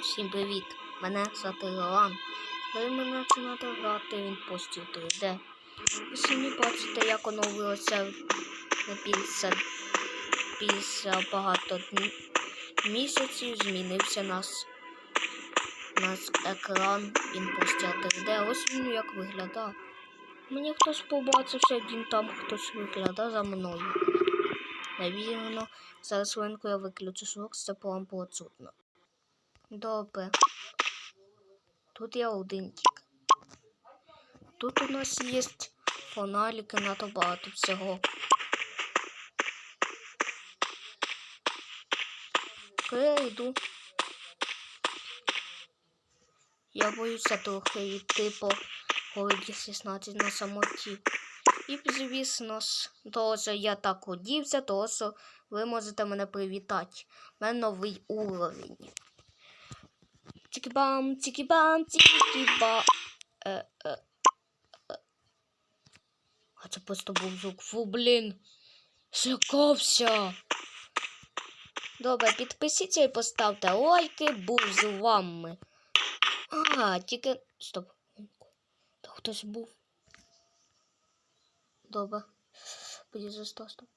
Всім привіт! Мене звати Лан. Коли ми починати грати він постів 3D. Ви самі бачите, як оновилося після, після багато місяців змінився нас, нас екран він постів 3D. Ось він як виглядає. Мені хтось побачився, він там хтось виглядає за мною. Навірно, зараз хвилинку я виключу звук, це вам було чутно. Добре. Тут я один тільки. Тут у нас є фонарики надто багато всього. Я. Я боюся трохи йти по городі 16 на самоті. І, звісно того, я так одівся, того, що ви можете мене привітати. У мене новий уровень. Тікі-бам, тікі-бам, тікі-ба. Е, е, е. А це просто був звук. Фу, блін. Злякався. Добре, підпишіться і поставте лайки, був з вами. А, тільки. Стоп. Та хтось був. Добре. Буде за стоп.